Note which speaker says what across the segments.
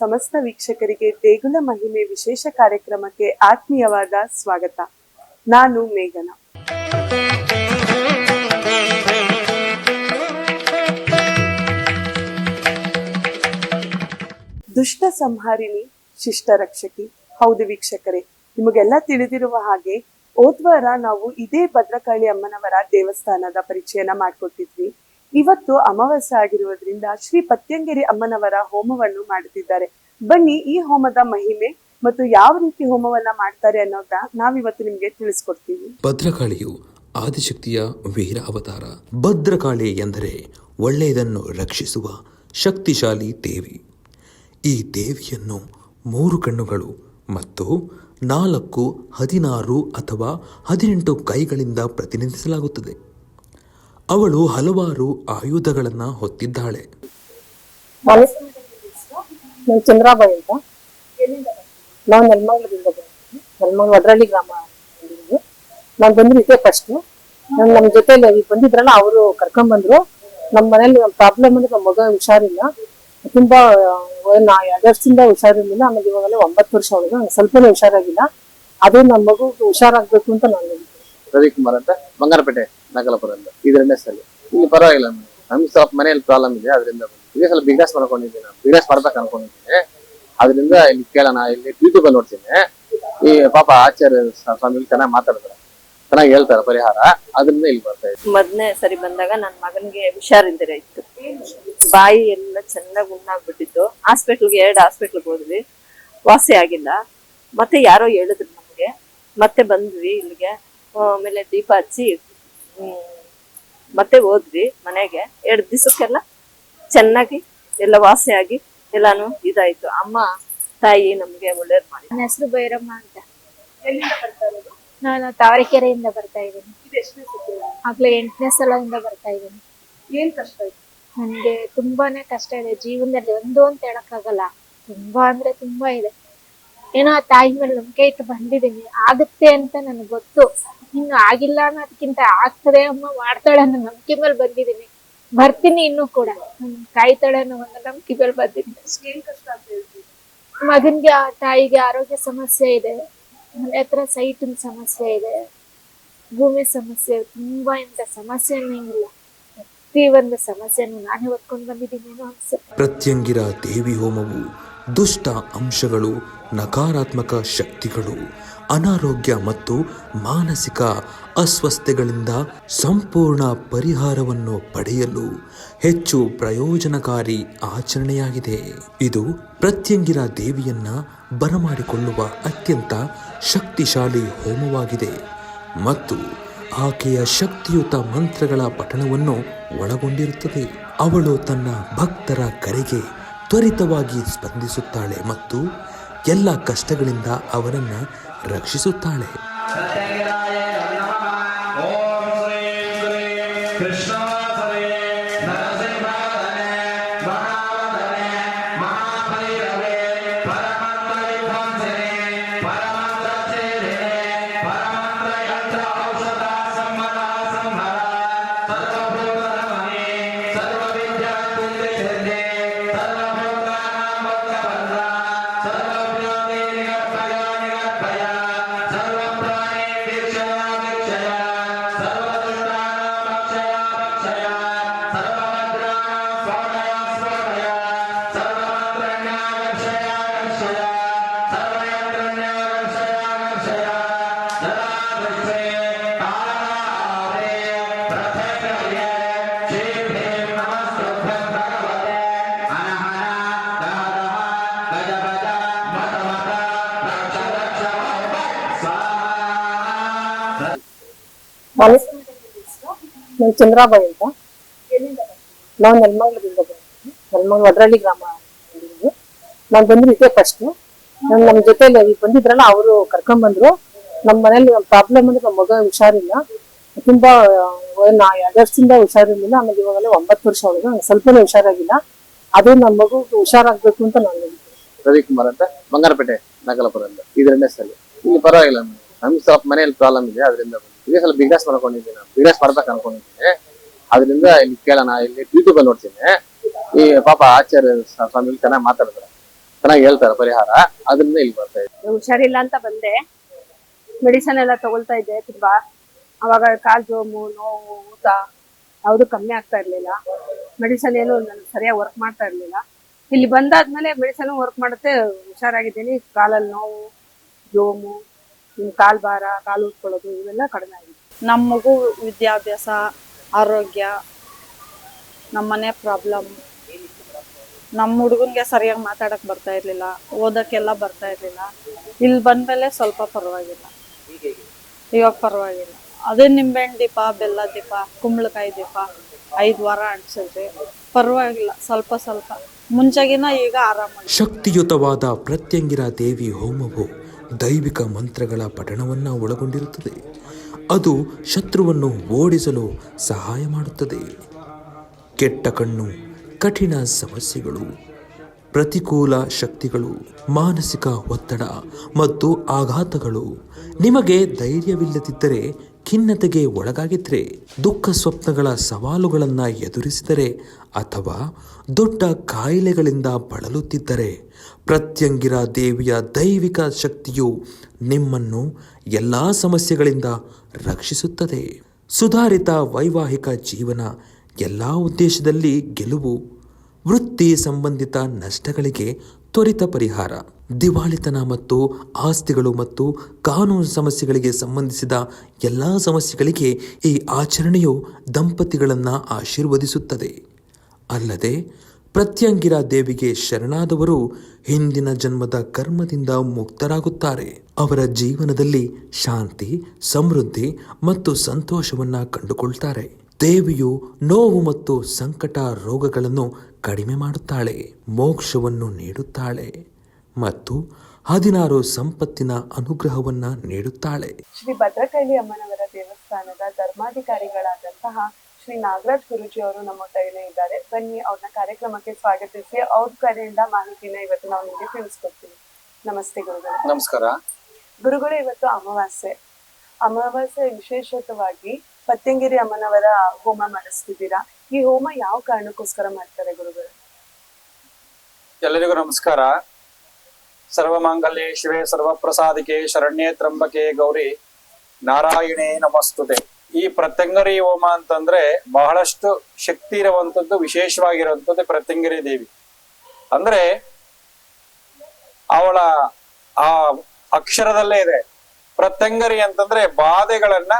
Speaker 1: ಸಮಸ್ತ ವೀಕ್ಷಕರಿಗೆ ದೇಗುಲ ಮಹಿಮೆ ವಿಶೇಷ ಕಾರ್ಯಕ್ರಮಕ್ಕೆ ಆತ್ಮೀಯವಾದ ಸ್ವಾಗತ. ನಾನು ಮೇಘನ. ದುಷ್ಟ ಸಂಹಾರಿಣಿ ಶಿಷ್ಟ ರಕ್ಷಕಿ ಹೌದು ವೀಕ್ಷಕರೇ, ನಿಮಗೆಲ್ಲ ತಿಳಿದಿರುವ ಹಾಗೆ ಹೋದ್ವಾರ ನಾವು ಇದೇ ಭದ್ರಕಾಳಿ ಅಮ್ಮನವರ ದೇವಸ್ಥಾನದ ಪರಿಚಯನ ಮಾಡಿಕೊಟ್ಟಿದ್ವಿ. ಇವತ್ತು ಅಮಾವಾಸ್ಯೆ ಆಗಿರುವುದರಿಂದ ಶ್ರೀ ಪತ್ಯಂಗಿರಿ ಅಮ್ಮನವರ ಹೋಮವನ್ನು ಮಾಡುತ್ತಿದ್ದಾರೆ. ಬನ್ನಿ ಈ ಹೋಮದ ಮಹಿಮೆ ಮತ್ತು ಯಾವ ರೀತಿ ಹೋಮವನ್ನ ಮಾಡ್ತಾರೆ ಅನ್ನೋದ ನಾವಿವತ್ತು ನಿಮ್ಗೆ ತಿಳಿಸ್ಕೊಡ್ತೀವಿ.
Speaker 2: ಭದ್ರಕಾಳಿಯು ಆದಿಶಕ್ತಿಯ ವೀರ ಅವತಾರ. ಭದ್ರಕಾಳಿ ಎಂದರೆ ಒಳ್ಳೆಯದನ್ನು ರಕ್ಷಿಸುವ ಶಕ್ತಿಶಾಲಿ ದೇವಿ. ಈ ದೇವಿಯನ್ನು ಮೂರು ಕಣ್ಣುಗಳು ಮತ್ತು ನಾಲ್ಕು ಹದಿನಾರು ಅಥವಾ ಹದಿನೆಂಟು ಕೈಗಳಿಂದ ಪ್ರತಿನಿಧಿಸಲಾಗುತ್ತದೆ. ಅವಳು ಹಲವಾರು ಆಯುಧಗಳನ್ನು ಹೊತ್ತಿದ್ದಾಳೆ.
Speaker 3: ನಾನು ಚಂದ್ರಾಬಾಯಿ ಅಂತ. ನಾವು ನೆಲಮಂಗಲದಿಂದ ಬಂದಿದ್ವಿ ನೆಲಮಂಗಲ ವಡ್ರಳ್ಳಿ ಗ್ರಾಮ ನಾನು ಬಂದಿದ್ದೆ ಫಸ್ಟ್ ನಾನು ನಮ್ಮ ಜೊತೆಯಲ್ಲಿ ಈಗ ಬಂದಿದ್ರಲ್ಲ ಅವರು ಕರ್ಕೊಂಡ್ ಬಂದ್ರು. ನಮ್ಮ ಮನೇಲಿ ಪ್ರಾಬ್ಲಮ್ ಅಂದ್ರೆ ನಮ್ಮ ಮಗ ಹುಷಾರಿಲ್ಲ. ತುಂಬಾ ನಾ ಎರಡು ವರ್ಷದಿಂದ ಹುಷಾರಿರ್ಲಿಲ್ಲ. ಆಮೇಲೆ ಇವಾಗಲೇ ಒಂಬತ್ತು ವರ್ಷ ಅವಳಿಗೆ ನಂಗೆ ಸ್ವಲ್ಪನೇ ಹುಷಾರಾಗಿಲ್ಲ. ಅದು ನಮ್ಮ ಮಗು ಹುಷಾರಾಗ್ಬೇಕು ಅಂತ ನಾನು.
Speaker 4: ರವಿಕುಮಾರ್ ಅಂತ ಬಂಗಾರಪೇಟೆ. ನಾಗಲಾಪುರ ಇದರಿಂದ ಸಲ ಇಲ್ಲಿ ಪರವಾಗಿಲ್ಲ ನಮ್ಗೆ. ಸ್ವಲ್ಪ ಮನೆಯಲ್ಲಿ ಪ್ರಾಬ್ಲಮ್ ಇದೆ, ಅದರಿಂದ ಈಗ ಸ್ವಲ್ಪ ಬಿಸ್ನೆಸ್ ಮಾಡ್ಕೊಂಡಿದ್ದೀನಿ ನಾನು. ಬಿಗ್ನೆಸ್ ಮಾಡ್ಬೇಕು ಅನ್ಕೊಂಡಿದ್ದೀನಿ. ಅದರಿಂದ ಇಲ್ಲಿ ಕೇಳೋಣ, ಇಲ್ಲಿ ಯೂಟ್ಯೂಬ್ ಅಲ್ಲಿ ನೋಡ್ತೀನಿ. ಈ ಪಾಪ ಆಚಾರ್ಯ ಸ್ವಾಮಿ ಚೆನ್ನಾಗಿ ಮಾತಾಡ್ತಾರೆ. ಚೆನ್ನಾಗಿ ಹೇಳ್ತಾರೆ ಪರಿಹಾರ. ಅದರಿಂದ ಇಲ್ಲಿ ಬರ್ತಾ ಇದೆ
Speaker 3: ಮೊದಲನೇ ಸರಿ ಬಂದಾಗ ನನ್ನ ಮಗನಿಗೆ ಹುಷಾರಿಂದರೆ ಇತ್ತು. ಬಾಯಿ ಎಲ್ಲ ಚೆನ್ನಾಗಿ ಉಣ್ಣಾಗ್ಬಿಟ್ಟಿತ್ತು. ಹಾಸ್ಪಿಟ್ಲ್ಗೆ ಎರಡು ಹಾಸ್ಪಿಟ್ಲ್ಗೆ ಹೋದ್ವಿ. ವಾಸಿ ಆಗಿಲ್ಲ. ಮತ್ತೆ ಯಾರೋ ಹೇಳಿದ್ರು ನಮಗೆ. ಮತ್ತೆ ಬಂದ್ವಿ ಇಲ್ಲಿಗೆ. ಆಮೇಲೆ ದೀಪ ಹಚ್ಚಿ ಮತ್ತೆ ಹೋದ್ವಿ ಮನೆಗೆ. ಎರಡು ದಿವಸಕ್ಕೆಲ್ಲ ಚೆನ್ನಾಗಿ ಎಲ್ಲ ವಾಸಿಯಾಗಿ ಎಲ್ಲಾನು ಇದಾಯ್ತು. ಅಮ್ಮ ತಾಯಿ ನಮ್ಗೆ ಒಳ್ಳೇದ್ ಮಾಡಿ.
Speaker 5: ನನ್ನ ಹೆಸರು ಭೈರಮ್ಮ ಅಂತ. ನಾನು ತಾವರೆಕೆರೆಯಿಂದ ಬರ್ತಾ ಇದ್ದೀನಿ. ಆಗ್ಲೇ ಎಂಟನೇ ಸಲದಿಂದ ಬರ್ತಾ ಇದ್ದೀನಿ.
Speaker 1: ಏನ್ ಕಷ್ಟ ಆಯ್ತು?
Speaker 5: ನನಗೆ ತುಂಬಾನೇ ಕಷ್ಟ ಇದೆ. ಜೀವನದಲ್ಲಿ ಒಂದು ಅಂತ ಹೇಳಕ್ಕಾಗಲ್ಲ. ತುಂಬಾ ಅಂದ್ರೆ ತುಂಬಾ ಇದೆ. ಏನೋ ಆ ತಾಯಿ ಮೇಲೆ ನಂಬಿಕೆ ಇಟ್ಟು ಬಂದಿದ್ದೀನಿ. ಆಗುತ್ತೆ ಅಂತ ನನಗೆ ಗೊತ್ತು. ಇನ್ನು ಆಗಿಲ್ಲ ಅನ್ನೋದಕ್ಕಿಂತ ಆಗ್ತದೆ ಅಮ್ಮ, ಮಾಡ್ತಾಳೆ ಅನ್ನೋ ನಂಬಿಕೆ ಮೇಲೆ ಬಂದಿದ್ದೀನಿ. ಬರ್ತೀನಿ ಇನ್ನು ಕೂಡ. ಕಾಯ್ತಾಳೆ ಅನ್ನೋ ಒಂದು ನಂಬಿಕೆ ಮೇಲೆ ಬಂದಿದ್ದೀನಿ. ಮಗನ್ಗೆ, ಆ ತಾಯಿಗೆ ಆರೋಗ್ಯ ಸಮಸ್ಯೆ ಇದೆ. ಮನೆ ಹತ್ರ ಸೈಟಿನ ಸಮಸ್ಯೆ ಇದೆ. ಭೂಮಿ ಸಮಸ್ಯೆ, ತುಂಬಾ ಇಂಥ ಸಮಸ್ಯೆ ಅನ್ನಂಗಿಲ್ಲ ಪ್ರತಿ ಒಂದು ಸಮಸ್ಯೆಯನ್ನು ನಾನೇ ಹೊತ್ಕೊಂಡು ಬಂದಿದ್ದೀನಿ ಅನ್ಸುತ್ತೆ.
Speaker 2: ಪ್ರತ್ಯಂಗಿರ ದೇವಿ ಹೋಮವು ದುಷ್ಟ ಅಂಶಗಳು, ನಕಾರಾತ್ಮಕ ಶಕ್ತಿಗಳು, ಅನಾರೋಗ್ಯ ಮತ್ತು ಮಾನಸಿಕ ಅಸ್ವಸ್ಥತೆಗಳಿಂದ ಸಂಪೂರ್ಣ ಪರಿಹಾರವನ್ನು ಪಡೆಯಲು ಹೆಚ್ಚು ಪ್ರಯೋಜನಕಾರಿ ಆಚರಣೆಯಾಗಿದೆ. ಇದು ಪ್ರತ್ಯಂಗಿರ ದೇವಿಯನ್ನ ಬರಮಾಡಿಕೊಳ್ಳುವ ಅತ್ಯಂತ ಶಕ್ತಿಶಾಲಿ ಹೋಮವಾಗಿದೆ ಮತ್ತು ಆಕೆಯ ಶಕ್ತಿಯುತ ಮಂತ್ರಗಳ ಪಠಣವನ್ನು ಒಳಗೊಂಡಿರುತ್ತದೆ. ಅವಳು ತನ್ನ ಭಕ್ತರ ಕರೆಗೆ ತ್ವರಿತವಾಗಿ ಸ್ಪಂದಿಸುತ್ತಾಳೆ ಮತ್ತು ಎಲ್ಲ ಕಷ್ಟಗಳಿಂದ ಅವರನ್ನು ರಕ್ಷಿಸುತ್ತಾಳೆ.
Speaker 3: ನಾನು ಚಂದ್ರಾಬಾಯಿ ಅಂತ. ನಾವು ನೆಲಮಂಗ್ಲದಿಂದ ಬಂದಿದ್ವಿ ನೆಲಮಂಗ್ಲ ವಡ್ರಳ್ಳಿ ಗ್ರಾಮ ನಾನು ನಾನು ಬಂದಿದ್ದೆ ಫಸ್ಟ್ ನಾನು ನಮ್ಮ ಜೊತೆಲಿ ಈಗ ಬಂದಿದ್ರಲ್ಲ, ಅವರು ಕರ್ಕೊಂಡ್ ಬಂದ್ರು. ನಮ್ಮ ಮನೇಲಿ ಪ್ರಾಬ್ಲಮ್ ಅಂದ್ರೆ ನಮ್ಮ ಮಗ ಹುಷಾರಿಲ್ಲ. ತುಂಬಾ ಎರಡು ವರ್ಷದಿಂದ ಹುಷಾರಿರ್ಲಿಲ್ಲ. ಆಮೇಲೆ ಇವಾಗಲೇ ಒಂಬತ್ತು ವರ್ಷ ಅವಳಿಗೆ ನಂಗೆ ಸ್ವಲ್ಪನೇ ಹುಷಾರಾಗಿಲ್ಲ. ಅದು ನಮ್ಮ ಮಗು ಹುಷಾರಾಗ್ಬೇಕು ಅಂತ ನಾನು
Speaker 4: ರವಿಕುಮಾರ್ ಅಂತ, ಬಂಗಾರಪೇಟೆ, ನಾಗಲಾಪುರ ಅಂತ. ಇದರನ್ನೇ ಸಲ ಇಲ್ಲಿ ಪರವಾಗಿಲ್ಲ. ನಮ್ಗೆ ಸ್ವಲ್ಪ ಮನೆಯಲ್ಲಿ ಪ್ರಾಬ್ಲಮ್ ಇದೆ ಅದರಿಂದ ಈಗ ಸ್ವಲ್ಪ ಬಿಗ್ನೆಸ್ ಮಾಡ್ಕೊಂಡಿದ್ದೀನಿ ನಾನು. ಬಿಗ್ನೆಸ್ ಮಾಡ್ಬೇಕು ಅನ್ಕೊಂಡಿದ್ದೀನಿ ಅದರಿಂದ ಇಲ್ಲಿ ಕೇಳೋಣ, ಇಲ್ಲಿ ಯೂಟ್ಯೂಬ್ ಅಲ್ಲಿ ನೋಡ್ತೀನಿ. ಈ ಪಾಪ ಆಚಾರ್ಯ ಸ್ವಾಮಿ ಚೆನ್ನಾಗಿ ಮಾತಾಡ್ತಾರೆ. ಚೆನ್ನಾಗಿ ಹೇಳ್ತಾರೆ ಪರಿಹಾರ. ಅದರಿಂದ ಇಲ್ಲಿ ಬರ್ತಾ ಇದೆ
Speaker 6: ಹುಷಾರಿಲ್ಲ ಅಂತ ಬಂದೆ. ಮೆಡಿಸನ್ ಎಲ್ಲ ತಗೊಳ್ತಾ ಇದ್ದೆ ತುಂಬಾ ಅವಾಗ ಕಾಲು ಜೋಮು, ನೋವು, ಊತ, ಯಾವುದು ಕಮ್ಮಿ ಆಗ್ತಾ ಇರ್ಲಿಲ್ಲ. ಮೆಡಿಸನ್ ಏನು ನನಗೆ ಸರಿಯಾಗಿ ವರ್ಕ್ ಮಾಡ್ತಾ ಇರ್ಲಿಲ್ಲ. ಇಲ್ಲಿ ಬಂದಾದ್ಮೇಲೆ ಮೆಡಿಸನ್ ವರ್ಕ್ ಮಾಡುತ್ತೆ, ಹುಷಾರಾಗಿದ್ದೀನಿ. ಕಾಲಲ್ಲಿ ನೋವು, ಜೋಮು ಕಾಲ್ ಭಾರ ಕಾಲು ಉಟ್ಕೊಳ್ಳೋದು ಇವೆಲ್ಲ ಕಡಿಮೆ ಆಗಿದೆ.
Speaker 7: ನಮ್ಮ ಮಗು ವಿದ್ಯಾಭ್ಯಾಸ, ಆರೋಗ್ಯ, ನಮ್ಮ ಮನೆ ಪ್ರಾಬ್ಲಮ್ ನಮ್ಮ ಹುಡುಗನ್ಗೆ ಸರಿಯಾಗಿ ಮಾತಾಡಕ್ ಬರ್ತಾ ಇರ್ಲಿಲ್ಲ, ಓದಕ್ಕೆಲ್ಲ ಬರ್ತಾ ಇರ್ಲಿಲ್ಲ. ಇಲ್ಲಿ ಬಂದ್ಮೇಲೆ ಸ್ವಲ್ಪ ಪರವಾಗಿಲ್ಲ. ಇವಾಗ ಪರವಾಗಿಲ್ಲ. ಅದೇ ನಿಂಬೆಹಣ್ಣು ದೀಪ, ಬೆಲ್ಲ ದೀಪ, ಕುಂಬಳಕಾಯಿ ದೀಪ, ಐದು ವಾರ ಅಂಟಿಸಿದ್ರಿ ಪರವಾಗಿಲ್ಲ, ಸ್ವಲ್ಪ ಸ್ವಲ್ಪ. ಮುಂಚೆಗಿನ ಈಗ ಆರಾಮ
Speaker 2: ಶಕ್ತಿಯುತವಾದ ಪ್ರತ್ಯಂಗಿರ ದೇವಿ ಹೋಮವು ದೈವಿಕ ಮಂತ್ರಗಳ ಪಠಣವನ್ನು ಒಳಗೊಂಡಿರುತ್ತದೆ. ಅದು ಶತ್ರುವನ್ನು ಓಡಿಸಲು ಸಹಾಯ ಮಾಡುತ್ತದೆ. ಕೆಟ್ಟ ಕಣ್ಣು, ಕಠಿಣ ಸಮಸ್ಯೆಗಳು, ಪ್ರತಿಕೂಲ ಶಕ್ತಿಗಳು, ಮಾನಸಿಕ ಒತ್ತಡ ಮತ್ತು ಆಘಾತಗಳು ನಿಮಗೆ ಧೈರ್ಯವಿಲ್ಲದಿದ್ದರೆ, ಖಿನ್ನತೆಗೆ ಒಳಗಾಗಿದ್ದರೆ ದುಃಖ ಸ್ವಪ್ನಗಳ ಸವಾಲುಗಳನ್ನು ಎದುರಿಸಿದರೆ ಅಥವಾ ದೊಡ್ಡ ಕಾಯಿಲೆಗಳಿಂದ ಬಳಲುತ್ತಿದ್ದರೆ ಪ್ರತ್ಯಂಗಿರ ದೇವಿಯ ದೈವಿಕ ಶಕ್ತಿಯು ನಿಮ್ಮನ್ನು ಎಲ್ಲ ಸಮಸ್ಯೆಗಳಿಂದ ರಕ್ಷಿಸುತ್ತದೆ. ಸುಧಾರಿತ ವೈವಾಹಿಕ ಜೀವನ ಎಲ್ಲ ಉದ್ದೇಶದಲ್ಲಿ ಗೆಲುವು, ವೃತ್ತಿ ಸಂಬಂಧಿತ ನಷ್ಟಗಳಿಗೆ ತ್ವರಿತ ಪರಿಹಾರ. ದಿವಾಳಿತನ ಮತ್ತು ಆಸ್ತಿಗಳು ಮತ್ತು ಕಾನೂನು ಸಮಸ್ಯೆಗಳಿಗೆ ಸಂಬಂಧಿಸಿದ ಎಲ್ಲ ಸಮಸ್ಯೆಗಳಿಗೆ ಈ ಆಚರಣೆಯು ದಂಪತಿಗಳನ್ನು ಆಶೀರ್ವದಿಸುತ್ತದೆ. ಅಲ್ಲದೆ ಪ್ರತ್ಯಂಗಿರ ದೇವಿಗೆ ಶರಣಾದವರು ಹಿಂದಿನ ಜನ್ಮದ ಕರ್ಮದಿಂದ ಮುಕ್ತರಾಗುತ್ತಾರೆ. ಅವರ ಜೀವನದಲ್ಲಿ ಶಾಂತಿ, ಸಮೃದ್ಧಿ ಮತ್ತು ಸಂತೋಷವನ್ನ ಕಂಡುಕೊಳ್ತಾರೆ. ದೇವಿಯು ನೋವು ಮತ್ತು ಸಂಕಟ ರೋಗಗಳನ್ನು ಕಡಿಮೆ ಮಾಡುತ್ತಾಳೆ, ಮೋಕ್ಷವನ್ನು ನೀಡುತ್ತಾಳೆ ಮತ್ತು ಹದಿನಾರು ಸಂಪತ್ತಿನ ಅನುಗ್ರಹವನ್ನ ನೀಡುತ್ತಾಳೆ.
Speaker 1: ಶ್ರೀ ಭದ್ರಕಾಳಿ ಅಮ್ಮನವರ ದೇವಸ್ಥಾನದ ಧರ್ಮಾಧಿಕಾರಿಗಳಾದಂತಹ ಶ್ರೀ ನಾಗರಾಜ್ ಗುರುಜಿ ಅವರು ನಮ್ಮ ಕೈಲೇ ಇದ್ದಾರೆ. ಬನ್ನಿ ಅವ್ರನ್ನ ಕಾರ್ಯಕ್ರಮಕ್ಕೆ ಸ್ವಾಗತಿಸಿ. ಅವ್ರ ಕಡೆಯಿಂದ ಮಾಹಿತಿನ ಇವತ್ತು ನಾವು ನಿಮಗೆ ತಿಳಿಸ್ಕೊಡ್ತೀವಿ. ನಮಸ್ತೆ ಗುರುಗಳು.
Speaker 8: ನಮಸ್ಕಾರ.
Speaker 1: ಗುರುಗಳು ಇವತ್ತು ಅಮಾವಾಸ್ಯೆ. ಅಮಾವಾಸ್ಯೆ ವಿಶೇಷತವಾಗಿ ಪತ್ಯಂಗಿರಿ ಅಮ್ಮನವರ ಹೋಮ ಮಾಡಿಸ್ತಿದ್ದೀರಾ? ಈ ಹೋಮ ಯಾವ ಕಾರಣಕ್ಕೋಸ್ಕರ ಮಾಡ್ತಾರೆ ಗುರುಗಳು?
Speaker 8: ಎಲ್ಲರಿಗೂ ನಮಸ್ಕಾರ. ಸರ್ವಮಾಂಗಲ್ಯೆ ಶಿವೆ ಸರ್ವಪ್ರಸಾದಿಕೆ ಶರಣ್ಯೇ ತ್ರಂಬಕೆ ಗೌರಿ ನಾರಾಯಣೇ ನಮಸ್ತುತೆ. ಈ ಪ್ರತ್ಯಂಗರಿ ಹೋಮ ಅಂತಂದ್ರೆ ಬಹಳಷ್ಟು ಶಕ್ತಿ ಇರುವಂತದ್ದು ವಿಶೇಷವಾಗಿರುವಂತದ್ದು ಪ್ರತ್ಯಂಗರಿ ದೇವಿ. ಅಂದ್ರೆ ಅವಳ ಆ ಅಕ್ಷರದಲ್ಲೇ ಇದೆ. ಪ್ರತ್ಯಂಗರಿ ಅಂತಂದ್ರೆ ಬಾಧೆಗಳನ್ನ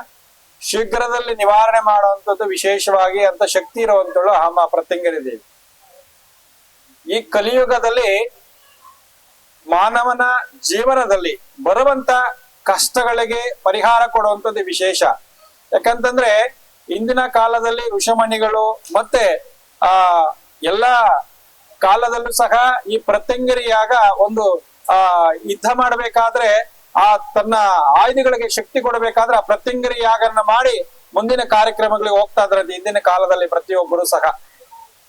Speaker 8: ಶೀಘ್ರದಲ್ಲಿ ನಿವಾರಣೆ ಮಾಡುವಂತದ್ದು ವಿಶೇಷವಾಗಿ ಅಂತ ಶಕ್ತಿ ಇರುವಂತಳು ಅಮ್ಮ ಪ್ರತ್ಯಂಗರಿ ದೇವಿ. ಈ ಕಲಿಯುಗದಲ್ಲಿ ಮಾನವನ ಜೀವನದಲ್ಲಿ ಬರುವಂತ ಕಷ್ಟಗಳಿಗೆ ಪರಿಹಾರ ಕೊಡುವಂಥದ್ದು ವಿಶೇಷ. ಯಾಕಂತಂದ್ರೆ ಇಂದಿನ ಕಾಲದಲ್ಲಿ ಋಷಮಣಿಗಳು ಮತ್ತೆ, ಆ, ಎಲ್ಲ ಕಾಲದಲ್ಲೂ ಸಹ ಈ ಪ್ರತ್ಯಂಗರಿಯಾಗ ಒಂದು, ಆ, ಯುದ್ಧ ಮಾಡಬೇಕಾದ್ರೆ ಆ ತನ್ನ ಆಯುಧಗಳಿಗೆ ಶಕ್ತಿ ಕೊಡಬೇಕಾದ್ರೆ ಆ ಪ್ರತ್ಯಂಗರಿ ಯಾಗನ್ನ ಮಾಡಿ ಮುಂದಿನ ಕಾರ್ಯಕ್ರಮಗಳಿಗೆ ಹೋಗ್ತಾ ಇದ್ರಂತೆ ಇಂದಿನ ಕಾಲದಲ್ಲಿ ಪ್ರತಿಯೊಬ್ಬರು ಸಹ.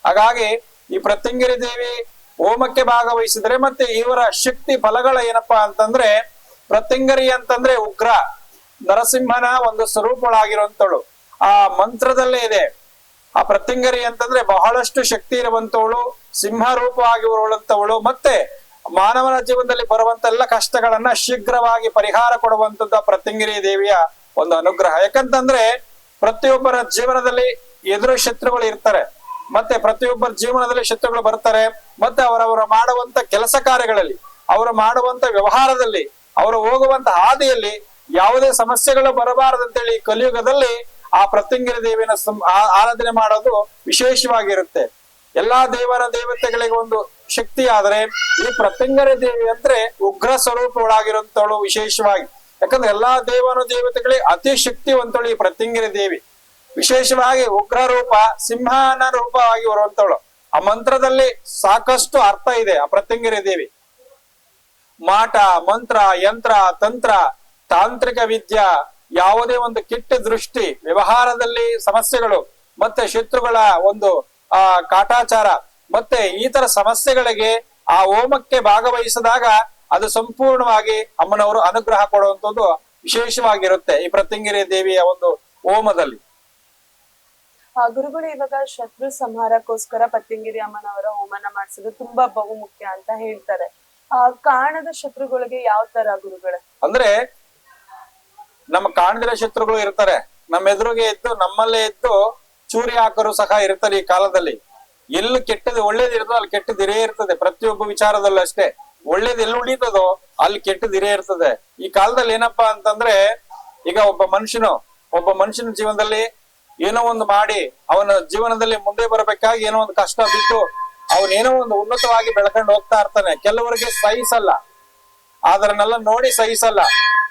Speaker 8: ಹಾಗಾಗಿ ಈ ಪ್ರತ್ಯಂಗಿರಿ ದೇವಿ ಹೋಮಕ್ಕೆ ಭಾಗವಹಿಸಿದ್ರೆ ಮತ್ತೆ ಇವರ ಶಕ್ತಿ ಫಲಗಳ ಏನಪ್ಪಾ ಅಂತಂದ್ರೆ ಪ್ರತ್ಯಂಗರಿ ಅಂತಂದ್ರೆ ಉಗ್ರ. ನರಸಿಂಹನ ಒಂದು ಸ್ವರೂಪಳಾಗಿರುವಂತವಳು ಆ ಮಂತ್ರದಲ್ಲೇ ಇದೆ. ಆ ಪ್ರತ್ಯಂಗರಿ ಅಂತಂದ್ರೆ ಬಹಳಷ್ಟು ಶಕ್ತಿ ಇರುವಂತವಳು ಸಿಂಹ ರೂಪವಾಗಿರುವಂತವಳು ಮತ್ತೆ ಮಾನವನ ಜೀವನದಲ್ಲಿ ಬರುವಂತ ಎಲ್ಲ ಕಷ್ಟಗಳನ್ನ ಶೀಘ್ರವಾಗಿ ಪರಿಹಾರ ಕೊಡುವಂತದ್ದು ಪ್ರತ್ಯಂಗಿರಿ ದೇವಿಯ ಒಂದು ಅನುಗ್ರಹ. ಯಾಕಂತಂದ್ರೆ ಪ್ರತಿಯೊಬ್ಬರ ಜೀವನದಲ್ಲಿ ಎದುರು ಶತ್ರುಗಳು ಇರ್ತಾರೆ. ಮತ್ತೆ ಪ್ರತಿಯೊಬ್ಬರ ಜೀವನದಲ್ಲಿ ಶತ್ರುಗಳು ಬರ್ತಾರೆ. ಮತ್ತೆ ಅವರವರು ಮಾಡುವಂತ ಕೆಲಸ ಕಾರ್ಯಗಳಲ್ಲಿ, ಅವರು ಮಾಡುವಂತ ವ್ಯವಹಾರದಲ್ಲಿ, ಅವರು ಹೋಗುವಂತ ಹಾದಿಯಲ್ಲಿ ಯಾವುದೇ ಸಮಸ್ಯೆಗಳು ಬರಬಾರದಂತೇಳಿ ಹೇಳಿ ಕಲಿಯುಗದಲ್ಲಿ ಆ ಪ್ರತ್ಯಂಗಿರ ದೇವಿನ ಆರಾಧನೆ ಮಾಡೋದು ವಿಶೇಷವಾಗಿರುತ್ತೆ. ಎಲ್ಲಾ ದೇವರ ದೇವತೆಗಳಿಗೆ ಒಂದು ಶಕ್ತಿ ಆದ್ರೆ ಈ ಪ್ರತ್ಯಂಗರ ದೇವಿ ಅಂದ್ರೆ ಉಗ್ರ ಸ್ವರೂಪ ಒಳಗಿರುವಂತವಳು ವಿಶೇಷವಾಗಿ. ಯಾಕಂದ್ರೆ ಎಲ್ಲಾ ದೇವನ ದೇವತೆಗಳಿಗೆ ಅತಿ ಶಕ್ತಿವಂತಳು ಈ ಪ್ರತ್ಯಂಗಿರ ದೇವಿ. ವಿಶೇಷವಾಗಿ ಉಗ್ರ ರೂಪ, ಸಿಂಹನ ರೂಪವಾಗಿ ಬರುವಂತವಳು ಆ ಮಂತ್ರದಲ್ಲಿ ಸಾಕಷ್ಟು ಅರ್ಥ ಇದೆ ಆ ಪ್ರತ್ಯಂಗಿರ ದೇವಿ. ಮಾಟ, ಮಂತ್ರ, ಯಂತ್ರ, ತಂತ್ರ ತಾಂತ್ರಿಕ ವಿದ್ಯಾ ಯಾವುದೇ ಒಂದು ಕಿಟ್ಟ ದೃಷ್ಟಿ ವ್ಯವಹಾರದಲ್ಲಿ ಸಮಸ್ಯೆಗಳು ಮತ್ತೆ ಶತ್ರುಗಳ ಒಂದು ಆ ಕಾಟಾಚಾರ ಮತ್ತೆ ಈ ತರ ಸಮಸ್ಯೆಗಳಿಗೆ ಆ ಹೋಮಕ್ಕೆ ಭಾಗವಹಿಸಿದಾಗ ಅದು ಸಂಪೂರ್ಣವಾಗಿ ಅಮ್ಮನವರು ಅನುಗ್ರಹ ಕೊಡುವಂತದ್ದು ವಿಶೇಷವಾಗಿರುತ್ತೆ ಈ ಪ್ರತಿಂಗಿರಿ ದೇವಿಯ ಒಂದು ಹೋಮದಲ್ಲಿ.
Speaker 1: ಆ, ಗುರುಗಳು ಇವಾಗ ಶತ್ರು ಸಂಹಾರಕ್ಕೋಸ್ಕರ ಪತ್ತಿಂಗಿರಿ ಅಮ್ಮನವರ ಹೋಮನ ಮಾಡಿಸೋದು ತುಂಬಾ ಬಹುಮುಖ್ಯ ಅಂತ ಹೇಳ್ತಾರೆ. ಆ ಕಾಣದ ಶತ್ರುಗಳಿಗೆ ಯಾವ ತರ ಗುರುಗಳೇ?
Speaker 8: ಅಂದ್ರೆ ನಮ್ಮ ಕಾಣದಿರೋ ಶತ್ರುಗಳು ಇರ್ತಾರೆ. ನಮ್ಮ ಎದುರಿಗೆ ಇದ್ದು ನಮ್ಮಲ್ಲೇ ಇದ್ದು ಚೂರಿ ಹಾಕರು ಸಹ ಇರ್ತಾರೆ ಈ ಕಾಲದಲ್ಲಿ. ಎಲ್ಲಿ ಕೆಟ್ಟದ್ದು ಒಳ್ಳೇದು ಇರ್ತದೋ ಅಲ್ಲಿ ಕೆಟ್ಟದ್ದು ಇರೇ ಇರ್ತದೆ. ಪ್ರತಿಯೊಬ್ಬ ವಿಚಾರದಲ್ಲೂ ಅಷ್ಟೇ. ಒಳ್ಳೇದು ಎಲ್ಲಿ ಉಳಿತದೋ ಅಲ್ಲಿ ಕೆಟ್ಟದ್ದು ಇರೇ ಇರ್ತದೆ. ಈ ಕಾಲದಲ್ಲಿ ಏನಪ್ಪಾ ಅಂತಂದ್ರೆ, ಈಗ ಒಬ್ಬ ಮನುಷ್ಯನು, ಒಬ್ಬ ಮನುಷ್ಯನ ಜೀವನದಲ್ಲಿ ಏನೋ ಒಂದು ಮಾಡಿ, ಅವನ ಜೀವನದಲ್ಲಿ ಮುಂದೆ ಬರಬೇಕಾಗಿ ಏನೋ ಒಂದು ಕಷ್ಟ ಬಿದ್ದು ಅವನೇನೋ ಒಂದು ಉನ್ನತವಾಗಿ ಬೆಳ್ಕೊಂಡು ಹೋಗ್ತಾ ಇರ್ತಾನೆ. ಕೆಲವರಿಗೆ ಸಹಿಸಲ್ಲ. ಅದರನ್ನೆಲ್ಲ ನೋಡಿ ಸಹಿಸಲ್ಲ.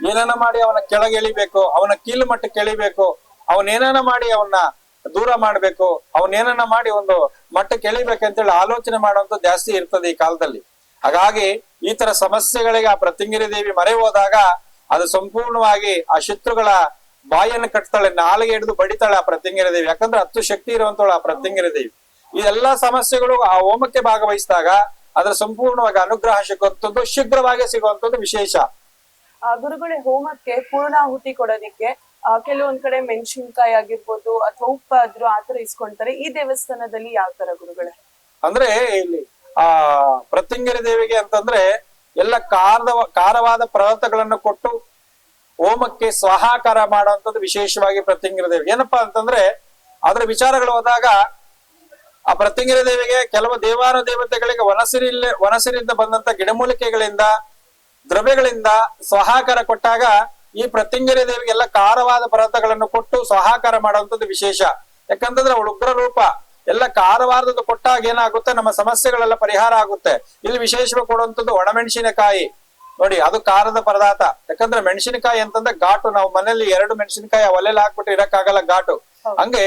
Speaker 8: ಏನಾನ ಮಾಡಿ ಅವನ ಕೆಳಗೆ ಎಳಿಬೇಕು, ಅವನ ಕೀಲು ಮಟ್ಟಕ್ಕೆ ಎಳಿಬೇಕು ಅವನೇನ ಮಾಡಿ ಅವನ್ನ ದೂರ ಮಾಡ್ಬೇಕು ಅವನೇನ ಮಾಡಿ ಒಂದು ಮಟ್ಟಕ್ಕೆ ಎಳಿಬೇಕಂತೇಳಿ ಆಲೋಚನೆ ಮಾಡುವಂತ ಜಾಸ್ತಿ ಇರ್ತದೆ ಈ ಕಾಲದಲ್ಲಿ. ಹಾಗಾಗಿ ಈ ತರ ಸಮಸ್ಯೆಗಳಿಗೆ ಆ ಪ್ರತಿಂಗಿರಿ ದೇವಿ ಮರೆ ಹೋದಾಗ ಅದು ಸಂಪೂರ್ಣವಾಗಿ ಆ ಶತ್ರುಗಳ ಬಾಯನ್ನು ಕಟ್ತಾಳೆ, ನಾಲಿಗೆ ಹಿಡಿದು ಬಡಿತಾಳೆ ಆ ಪ್ರತಿಂಗಿರಿ ದೇವಿ. ಯಾಕಂದ್ರೆ ಹತ್ತು ಶಕ್ತಿ ಇರುವಂತವಳು ಆ ಪ್ರತಿಂಗಿರಿ ದೇವಿ. ಈ ಎಲ್ಲಾ ಸಮಸ್ಯೆಗಳು ಆ ಹೋಮಕ್ಕೆ ಭಾಗವಹಿಸಿದಾಗ ಅದರ ಸಂಪೂರ್ಣವಾಗಿ ಅನುಗ್ರಹ ಸಿಗುವಂಥದ್ದು ಶೀಘ್ರವಾಗಿ ಸಿಗುವಂತದ್ದು ವಿಶೇಷ.
Speaker 1: ಗುರುಗಳೇ, ಹೋಮಕ್ಕೆ ಪೂರ್ಣಾಹುತಿ ಕೊಡೋದಿಕ್ಕೆ, ಆ, ಕೆಲವೊಂದ್ ಕಡೆ ಮೆಣಸಿನ್ಕಾಯಿ ಆಗಿರ್ಬೋದು ಅಥವಾ ಉಪ್ಪಾದ್ರು ಆತರ ಇಸ್ಕೊಂತಾರೆ. ಈ ದೇವಸ್ಥಾನದಲ್ಲಿ ಯಾವ ತರ ಗುರುಗಳೇ?
Speaker 8: ಅಂದ್ರೆ ಇಲ್ಲಿ, ಆ ಪ್ರತಿಂಗರಿ ದೇವಿಗೆ ಅಂತಂದ್ರೆ ಎಲ್ಲ ಕಾರದ ಕಾರವಾದ ಪದಾರ್ಥಗಳನ್ನು ಕೊಟ್ಟು ಹೋಮಕ್ಕೆ ಸ್ವಾಹಾಕಾರ ಮಾಡುವಂಥದ್ದು ವಿಶೇಷವಾಗಿ ಪ್ರತಿಂಗಿರ ದೇವಿ ಏನಪ್ಪಾ ಅಂತಂದ್ರೆ, ಅದರ ವಿಚಾರಗಳು ಹೋದಾಗ ಆ ಪ್ರತಿಂಗಿರ ದೇವಿಗೆ ಕೆಲವು ದೇವಾನು ದೇವತೆಗಳಿಗೆ ವನಸಿರಿಲ್ಲ ವನಸಿರಿಂದ ಬಂದಂತ ಗಿಡಮೂಲಿಕೆಗಳಿಂದ ದ್ರವ್ಯಗಳಿಂದ ಸ್ವಹಾಕಾರ ಕೊಟ್ಟಾಗ ಈ ಪ್ರತಿಂಗಿರಿ ದೇವಿಗೆಲ್ಲ ಕಾರವಾದ ಪದಾರ್ಥಗಳನ್ನು ಕೊಟ್ಟು ಸ್ವಹಾಕಾರ ಮಾಡುವಂಥದ್ದು ವಿಶೇಷ. ಯಾಕಂತಂದ್ರೆ ಅವಳು ಉಗ್ರ ರೂಪ. ಎಲ್ಲ ಕಾರವಾರದ್ದು ಕೊಟ್ಟಾಗ ಏನಾಗುತ್ತೆ? ನಮ್ಮ ಸಮಸ್ಯೆಗಳೆಲ್ಲ ಪರಿಹಾರ ಆಗುತ್ತೆ. ಇಲ್ಲಿ ವಿಶೇಷವಾಗಿ ಕೊಡುವಂಥದ್ದು ಒಣಮೆಣಸಿನಕಾಯಿ. ನೋಡಿ, ಅದು ಖಾರದ ಪದಾರ್ಥ. ಯಾಕಂದ್ರೆ ಮೆಣಸಿನಕಾಯಿ ಅಂತಂದ್ರೆ ಘಾಟು. ನಾವು ಮನೆಯಲ್ಲಿ ಎರಡು ಮೆಣಸಿನಕಾಯಿ ಒಲೆಯಲ್ಲಿ ಹಾಕ್ಬಿಟ್ಟು ಇರಕ್ಕಾಗಲ್ಲ ಘಾಟು. ಹಂಗೆ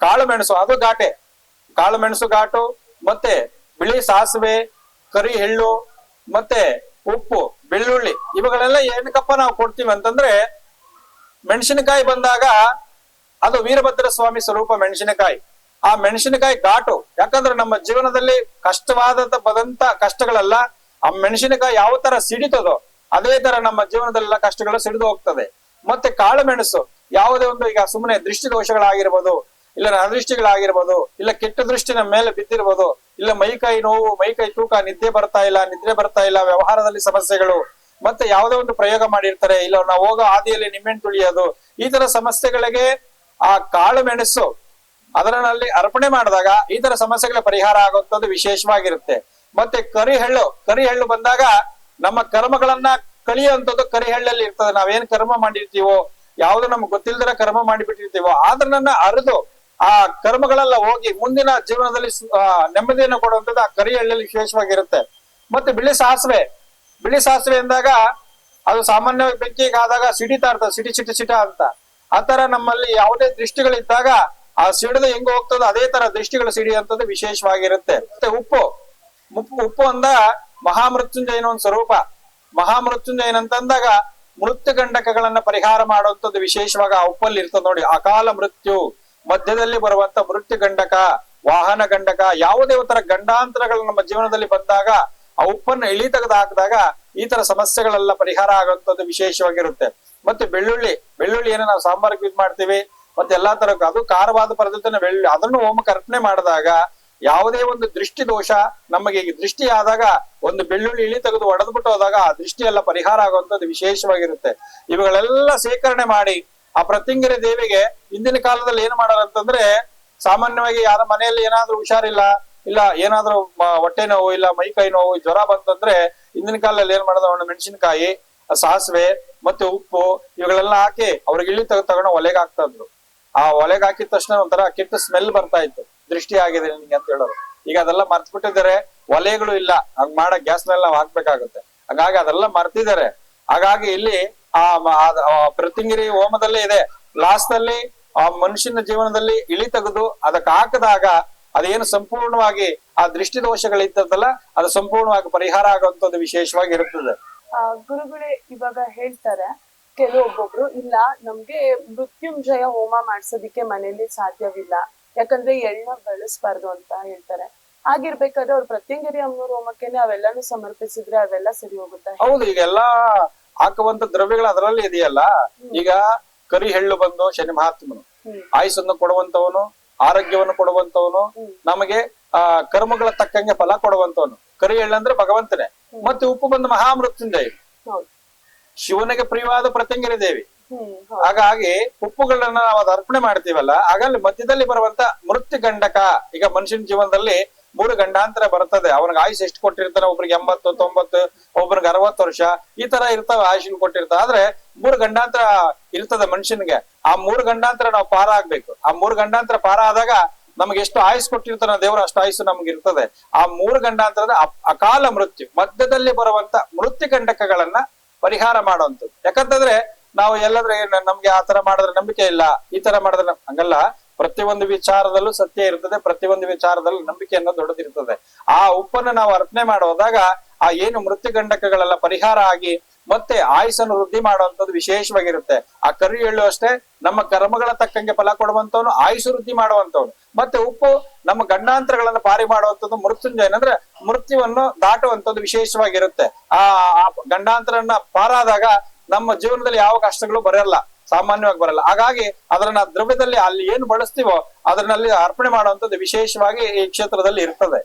Speaker 8: ಕಾಳು ಮೆಣಸು, ಅದು ಘಾಟೆ. ಕಾಳು ಮೆಣಸು ಘಾಟು, ಮತ್ತೆ ಬಿಳಿ ಸಾಸಿವೆ, ಕರಿ ಎಳ್ಳು, ಮತ್ತೆ ಉಪ್ಪು. ಬೆಳ್ಳುಳ್ಳಿ. ಇವುಗಳೆಲ್ಲ ಏನಕ್ಕಪ್ಪ ನಾವು ಕೊಡ್ತೀವಿ ಅಂತಂದ್ರೆ, ಮೆಣಸಿನಕಾಯಿ ಬಂದಾಗ ಅದು ವೀರಭದ್ರ ಸ್ವಾಮಿ ಸ್ವರೂಪ ಮೆಣಸಿನಕಾಯಿ. ಆ ಮೆಣಸಿನಕಾಯಿ ಘಾಟು, ಯಾಕಂದ್ರೆ ನಮ್ಮ ಜೀವನದಲ್ಲಿ ಕಷ್ಟವಾದಂತ ಬದಂತ ಕಷ್ಟಗಳೆಲ್ಲ, ಆ ಮೆಣಸಿನಕಾಯಿ ಯಾವ ತರ ಸಿಡಿತದೋ ಅದೇ ತರ ನಮ್ಮ ಜೀವನದಲ್ಲೆಲ್ಲ ಕಷ್ಟಗಳು ಸಿಡಿದು ಹೋಗ್ತದೆ. ಮತ್ತೆ ಕಾಳು ಮೆಣಸು, ಯಾವುದೇ ಒಂದು ಈಗ ಸುಮ್ಮನೆ ದೃಷ್ಟಿ ದೋಷಗಳಾಗಿರ್ಬೋದು ಇಲ್ಲ ಅದೃಷ್ಟಿಗಳಾಗಿರ್ಬೋದು ಇಲ್ಲ ಕೆಟ್ಟ ದೃಷ್ಟಿ ನಮ್ಮ ಮೇಲೆ ಬಿದ್ದಿರ್ಬೋದು ಇಲ್ಲ ಮೈಕೈ ನೋವು ಮೈಕೈ ತೂಕ, ನಿದ್ದೆ ಬರ್ತಾ ಇಲ್ಲ, ನಿದ್ರೆ ಬರ್ತಾ ಇಲ್ಲ, ವ್ಯವಹಾರದಲ್ಲಿ ಸಮಸ್ಯೆಗಳು. ಮತ್ತೆ ಯಾವುದೋ ಒಂದು ಪ್ರಯೋಗ ಮಾಡಿರ್ತಾರೆ. ಇಲ್ಲ, ನಾವು ಹೋಗೋ ಹಾದಿಯಲ್ಲಿ ನಿಮ್ಮೆಣ್ಣು ತುಳಿಯೋದು. ಈ ತರ ಸಮಸ್ಯೆಗಳಿಗೆ ಆ ಕಾಳು ಮೆಣಸು ಅದರಲ್ಲಿ ಅರ್ಪಣೆ ಮಾಡಿದಾಗ ಈ ತರ ಸಮಸ್ಯೆಗಳ ಪರಿಹಾರ ಆಗುವಂತದ್ದು ವಿಶೇಷವಾಗಿರುತ್ತೆ. ಮತ್ತೆ ಕರಿಹಳ್ಳು ಕರಿಹಳ್ಳು ಕರಿ ಹೆಳ್ಳು ಬಂದಾಗ ನಮ್ಮ ಕರ್ಮಗಳನ್ನ ಕಳಿಯುವಂಥದ್ದು ಕರಿಹಳ್ಳಲ್ಲಿ ಇರ್ತದೆ. ನಾವೇನ್ ಕರ್ಮ ಮಾಡಿರ್ತೀವೋ, ಯಾವ್ದು ನಮ್ಗೆ ಗೊತ್ತಿಲ್ದಿರ ಕರ್ಮ ಮಾಡಿಬಿಟ್ಟಿರ್ತೀವೋ ಅದನ್ನ ಅರಿದು ಆ ಕರ್ಮಗಳೆಲ್ಲ ಹೋಗಿ ಮುಂದಿನ ಜೀವನದಲ್ಲಿ ನೆಮ್ಮದಿಯನ್ನು ಕೊಡುವಂಥದ್ದು ಆ ಕರಿ ಹಳ್ಳಿಯಲ್ಲಿ ವಿಶೇಷವಾಗಿರುತ್ತೆ. ಮತ್ತೆ ಬಿಳಿ ಸಾಸಿವೆ. ಬಿಳಿ ಸಾಸಿವೆ ಎಂದಾಗ ಅದು ಸಾಮಾನ್ಯವಾಗಿ ಬೆಂಕಿಗೆ ಆದಾಗ ಸಿಡಿತಾ ಇರ್ತದೆ, ಸಿಡಿ ಸಿಟಿ ಸಿಟ ಅಂತ. ಆ ತರ ನಮ್ಮಲ್ಲಿ ಯಾವುದೇ ದೃಷ್ಟಿಗಳಿದ್ದಾಗ ಆ ಸಿಡಿದು ಹೆಂಗ ಹೋಗ್ತದೋ ಅದೇ ತರ ದೃಷ್ಟಿಗಳು ಅಂತದ್ದು ವಿಶೇಷವಾಗಿರುತ್ತೆ. ಮತ್ತೆ ಉಪ್ಪು. ಉಪ್ಪು ಉಪ್ಪು ಅಂದ ಮಹಾಮೃತ್ಯುಂಜಯನ ಒಂದು ಸ್ವರೂಪ. ಮಹಾಮೃತ್ಯುಂಜಯನ ಅಂತಂದಾಗ ಮೃತ್ಯು ಗಂಡಕಗಳನ್ನ ಪರಿಹಾರ ಮಾಡುವಂಥದ್ದು ವಿಶೇಷವಾಗಿ ಆ ಉಪ್ಪಲ್ಲಿ ಇರ್ತದೆ ನೋಡಿ, ಅಕಾಲ ಮೃತ್ಯು. ಮಧ್ಯದಲ್ಲಿ ಬರುವಂತ ವೃತ್ತಿ ಗಂಡಕ, ವಾಹನ ಗಂಡಕ, ಯಾವುದೇ ಒಂಥರ ಗಂಡಾಂತರಗಳು ನಮ್ಮ ಜೀವನದಲ್ಲಿ ಬಂದಾಗ ಆ ಉಪ್ಪನ್ನು ಇಳಿ ತೆಗೆದು ಹಾಕಿದಾಗ ಈ ತರ ಸಮಸ್ಯೆಗಳೆಲ್ಲ ಪರಿಹಾರ ಆಗುವಂತದ್ದು ವಿಶೇಷವಾಗಿರುತ್ತೆ. ಮತ್ತೆ ಬೆಳ್ಳುಳ್ಳಿ ಬೆಳ್ಳುಳ್ಳಿ ಏನೋ ನಾವು ಸಾಂಬಾರ್ಗೆ ಯೂಸ್ ಮಾಡ್ತೀವಿ, ಮತ್ತೆ ಎಲ್ಲಾ ತರ ಅದು ಖಾರವಾದ ಪದಾರ್ಥನ ಬೆಳ್ಳುಳ್ಳಿ, ಅದನ್ನು ಓಮ ಅರ್ಪಣೆ ಮಾಡಿದಾಗ ಯಾವುದೇ ಒಂದು ದೃಷ್ಟಿ ದೋಷ ನಮಗೆ ದೃಷ್ಟಿ ಆದಾಗ, ಒಂದು ಬೆಳ್ಳುಳ್ಳಿ ಇಳಿ ತೆಗೆದು ಒಡೆದ್ಬಿಟ್ಟು ಹೋದಾಗ ಆ ದೃಷ್ಟಿ ಎಲ್ಲ ಪರಿಹಾರ ಆಗುವಂತದ್ದು ವಿಶೇಷವಾಗಿರುತ್ತೆ. ಇವುಗಳೆಲ್ಲ ಸೇಕರಣೆ ಮಾಡಿ ಆ ಪ್ರತಿಂಗಿರಿ ದೇವಿಗೆ ಹಿಂದಿನ ಕಾಲದಲ್ಲಿ ಏನ್ ಅಂತಂದ್ರೆ ಸಾಮಾನ್ಯವಾಗಿ ಯಾರ ಮನೆಯಲ್ಲಿ ಏನಾದ್ರೂ ಹುಷಾರಿಲ್ಲ, ಇಲ್ಲ ಏನಾದ್ರೂ ಹೊಟ್ಟೆ ನೋವು, ಇಲ್ಲ ಮೈ ಕೈ ನೋವು, ಜ್ವರ ಬಂತಂದ್ರೆ ಹಿಂದಿನ ಕಾಲದಲ್ಲಿ ಏನ್ ಮಾಡೋದು ಮೆಣಸಿನಕಾಯಿ, ಸಾಸಿವೆ ಮತ್ತೆ ಉಪ್ಪು ಇವುಗಳೆಲ್ಲ ಹಾಕಿ ಅವ್ರಿಗೆ ಇಳಿ ತಗ, ತಗೊಂಡು ಒಲೆಗೆ ಹಾಕ್ತಾ ಇದ್ರು ಆ ಒಲೆಗೆ ಹಾಕಿದ ತಕ್ಷಣ ಒಂಥರ ಕೆಟ್ಟ ಸ್ಮೆಲ್ ಬರ್ತಾ ಇತ್ತು. ದೃಷ್ಟಿ ಆಗಿದೆ ನಿನ್ಗೆ ಅಂತ ಹೇಳೋರು. ಈಗ ಅದೆಲ್ಲ ಮರ್ತ್ ಬಿಟ್ಟಿದ್ದಾರೆ ಒಲೆಗಳು ಇಲ್ಲ. ಹಂಗ್ ಮಾಡೋ ಗ್ಯಾಸ್ ಮೇಲೆ ನಾವು ಹಾಕ್ಬೇಕಾಗುತ್ತೆ. ಹಾಗಾಗಿ ಅದೆಲ್ಲ ಮರ್ತಿದ್ದಾರೆ. ಹಾಗಾಗಿ ಇಲ್ಲಿ ಆ ಪ್ರತಿಂಗಿರಿ ಹೋಮದಲ್ಲೇ ಇದೆ. ಲಾಸ್ಟ್ ಅಲ್ಲಿ ಆ ಮನುಷ್ಯನ ಜೀವನದಲ್ಲಿ ಇಳಿ ತೆಗೆದು ಅದಕ್ಕೆ ಹಾಕಿದಾಗ ಅದೇನು ಸಂಪೂರ್ಣವಾಗಿ ಆ ದೃಷ್ಟಿ ದೋಷಗಳಿದ್ದದಲ್ಲ ಅದು ಸಂಪೂರ್ಣವಾಗಿ ಪರಿಹಾರ ಆಗುವಂತದ್ದು ವಿಶೇಷವಾಗಿ ಇರುತ್ತದೆ.
Speaker 1: ಗುರುಗಳೇ ಇವಾಗ ಹೇಳ್ತಾರೆ ಕೆಲವೊಬ್ಬೊಬ್ರು ಇಲ್ಲ ನಮ್ಗೆ ಮೃತ್ಯುಂಜಯ ಹೋಮ ಮಾಡ್ಸೋದಿಕ್ಕೆ ಮನೇಲಿ ಸಾಧ್ಯವಿಲ್ಲ. ಯಾಕಂದ್ರೆ ಎಳ್ಳ ಬಳಸ್ಬಾರ್ದು ಅಂತ ಹೇಳ್ತಾರೆ. ಆಗಿರ್ಬೇಕಾದ್ರೆ ಅವ್ರು ಪ್ರತ್ಯಂಗಿರಿ ಅಮ್ಮನವ್ರ ಹೋಮಕ್ಕೆನೆ ಅವೆಲ್ಲಾನು ಸಮರ್ಪಿಸಿದ್ರೆ ಅವೆಲ್ಲ ಸರಿ ಹೋಗುತ್ತೆ?
Speaker 8: ಹೌದು ಈಗ ಎಲ್ಲಾ ಹಾಕುವಂತ ದ್ರವ್ಯಗಳು ಅದರಲ್ಲಿ ಇದೆಯಲ್ಲ. ಈಗ ಕರಿ ಹೆಳ್ಳು ಬಂದು ಶನಿ ಮಹಾತ್ಮನು. ಆಯುಸನ್ನು ಕೊಡುವಂತವನು ಆರೋಗ್ಯವನ್ನು ಕೊಡುವಂತವನು ನಮಗೆ ಆ ಕರ್ಮಗಳ ತಕ್ಕಂಗೆ ಫಲ ಕೊಡುವಂತವನು. ಕರಿ ಎಳ್ಳಂದ್ರೆ ಭಗವಂತನೇ. ಮತ್ತೆ ಉಪ್ಪು ಬಂದು ಮಹಾಮೃತ್ಯುಂಜಯ. ಶಿವನಿಗೆ ಪ್ರಿಯವಾದ ಪ್ರತ್ಯಂಗಿರಿ ದೇವಿ. ಹಾಗಾಗಿ ಉಪ್ಪುಗಳನ್ನ ನಾವು ಅದು ಅರ್ಪಣೆ ಮಾಡ್ತೀವಲ್ಲ ಹಾಗಲ್ಲಿ ಮಧ್ಯದಲ್ಲಿ ಬರುವಂತ ಮೃತ್ಯು ಗಂಡಕ ಈಗ ಮನುಷ್ಯನ ಜೀವನದಲ್ಲಿ ಮೂರು ಗಂಡಾಂತರ ಬರ್ತದೆ. ಅವನಿಗೆ ಆಯುಷ್ ಎಷ್ಟು ಕೊಟ್ಟಿರ್ತಾರೆ ಒಬ್ರಿಗೆ ಎಂಬತ್ತು, ತೊಂಬತ್ತು, ಒಬ್ರಿಗೆ ಅರವತ್ತು ವರ್ಷ. ಈ ತರ ಇರ್ತಾವ ಆಯುಷ್ ಕೊಟ್ಟಿರ್ತಾವೆ. ಆದ್ರೆ ಮೂರು ಗಂಡಾಂತರ ಇರ್ತದೆ ಮನುಷ್ಯನಿಗೆ. ಆ ಮೂರು ಗಂಡಾಂತರ ನಾವು ಪಾರ ಆಗ್ಬೇಕು. ಆ ಮೂರು ಗಂಡಾಂತರ ಪಾರ ಆದಾಗ ನಮ್ಗೆ ಎಷ್ಟು ಆಯುಸ್ ಕೊಟ್ಟಿರ್ತಾನ ದೇವರು ಅಷ್ಟು ಆಯುಸ್ಸು ನಮ್ಗೆ ಇರ್ತದೆ. ಆ ಮೂರು ಗಂಡಾಂತರದ ಅಕಾಲ ಮೃತ್ಯು, ಮಧ್ಯದಲ್ಲಿ ಬರುವಂತ ಮೃತ್ಯು ಗಂಡಕಗಳನ್ನ ಪರಿಹಾರ ಮಾಡುವಂಥದ್ದು. ಯಾಕಂತಂದ್ರೆ ನಾವು ಎಲ್ಲಾದ್ರೆ ನಮ್ಗೆ ಆ ತರ ಮಾಡಿದ್ರೆ ನಂಬಿಕೆ ಇಲ್ಲ, ಈ ತರ ಮಾಡಿದ್ರೆ ಹಂಗಲ್ಲ. ಪ್ರತಿಯೊಂದು ವಿಚಾರದಲ್ಲೂ ಸತ್ಯ ಇರ್ತದೆ, ಪ್ರತಿಯೊಂದು ವಿಚಾರದಲ್ಲೂ ನಂಬಿಕೆ ಅನ್ನೋದು ದೊಡ್ಡದಿರ್ತದೆ. ಆ ಉಪ್ಪನ್ನು ನಾವು ಅರ್ಪಣೆ ಮಾಡೋದಾಗ ಆ ಏನು ಮೃತ್ಯು ಗಂಡಕಗಳೆಲ್ಲ ಪರಿಹಾರ ಆಗಿ ಮತ್ತೆ ಆಯುಸನ್ನು ವೃದ್ಧಿ ಮಾಡುವಂತದ್ದು ವಿಶೇಷವಾಗಿರುತ್ತೆ. ಆ ಕರಿ ಎಳ್ಳು ಅಷ್ಟೇ, ನಮ್ಮ ಕರ್ಮಗಳ ತಕ್ಕಂಗೆ ಫಲ ಕೊಡುವಂತವನು ಆಯುಷ್ ವೃದ್ಧಿ ಮಾಡುವಂತವನು ಮತ್ತೆ ಉಪ್ಪು ನಮ್ಮ ಗಂಡಾಂತರಗಳನ್ನು ಪಾರಿ ಮಾಡುವಂತದ್ದು ಮೃತ್ಯುಂಜಯ ಅಂದ್ರೆ ಮೃತ್ಯುವನ್ನು ದಾಟುವಂತದ್ದು ವಿಶೇಷವಾಗಿರುತ್ತೆ. ಆ ಆ ಗಂಡಾಂತರನ್ನ ಪಾರಾದಾಗ ನಮ್ಮ ಜೀವನದಲ್ಲಿ ಯಾವ ಕಷ್ಟಗಳು ಬರಲ್ಲ. ಸಾಮಾನ್ಯವಾಗಿ ಬರಲ್ಲ. ಹಾಗಾಗಿ ಅದನ್ನ ದ್ರವ್ಯದಲ್ಲಿ ಅಲ್ಲಿ ಏನು ಬಳಸ್ತೀವೋ ಅದ್ರಲ್ಲಿ ಅರ್ಪಣೆ ಮಾಡುವಂತದ್ದು ವಿಶೇಷವಾಗಿ ಈ ಕ್ಷೇತ್ರದಲ್ಲಿ ಇರ್ತದೆ.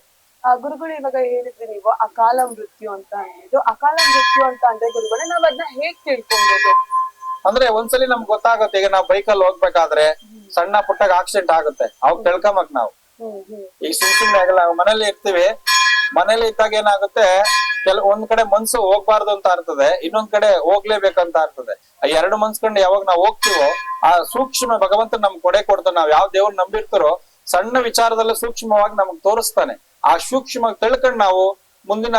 Speaker 1: ಗುರುಗಳು ಇವಾಗ ಹೇಳಿದ್ರಿ ನೀವು ಅಕಾಲ ಮೃತ್ಯು ಅಂತ ಅಂದಿದ್ದು. ಅಕಾಲ ಮೃತ್ಯು ಅಂತ ಅಂದ್ರೆ ಗುರುಗಳೇ ನಾವ್ ಅದನ್ನ ಹೇಗ್ ತಿಳ್ಕೊಬಹುದು
Speaker 8: ಅಂದ್ರೆ ಒಂದ್ಸಲಿ ನಮ್ಗೆ ಗೊತ್ತಾಗುತ್ತೆ ಈಗ ನಾವು ಬೈಕಲ್ಲಿ ಹೋಗ್ಬೇಕಾದ್ರೆ ಸಣ್ಣ ಪುಟ್ಟಾಗ ಆಕ್ಸಿಡೆಂಟ್ ಆಗುತ್ತೆ. ಅವಾಗ ತಿಳ್ಕೊಂಬಕ್ ನಾವು. ಈಗ ಸುಮ್ ಸುಮ್ನೆ ಆಗಲ್ಲ ಮನೇಲಿ ಇರ್ತೀವಿ. ಮನೇಲಿ ಇದ್ದಾಗ ಏನಾಗುತ್ತೆ ಕೆಲ ಒಂದ್ ಕಡೆ ಮನ್ಸು ಹೋಗ್ಬಾರ್ದು ಅಂತ ಇರ್ತದೆ ಇನ್ನೊಂದ್ ಕಡೆ ಹೋಗ್ಲೇಬೇಕಂತ ಇರ್ತದೆ ಆ ಎರಡು ಮನ್ಸ್ಕೊಂಡು ಯಾವಾಗ ನಾವ್ ಹೋಗ್ತೀವೋ, ಆ ಸೂಕ್ಷ್ಮ ಭಗವಂತ ನಮ್ ಕೊಡೆ ಕೊಡ್ತಾನೆ, ನಾವ್ ಯಾವ ದೇವ್ರ ನಂಬಿರ್ತಾರೋ, ಸಣ್ಣ ವಿಚಾರದಲ್ಲಿ ಸೂಕ್ಷ್ಮವಾಗಿ ನಮಗ್ ತೋರಿಸ್ತಾನೆ. ಆ ಸೂಕ್ಷ್ಮ ತಿಳ್ಕೊಂಡ್ ನಾವು ಮುಂದಿನ,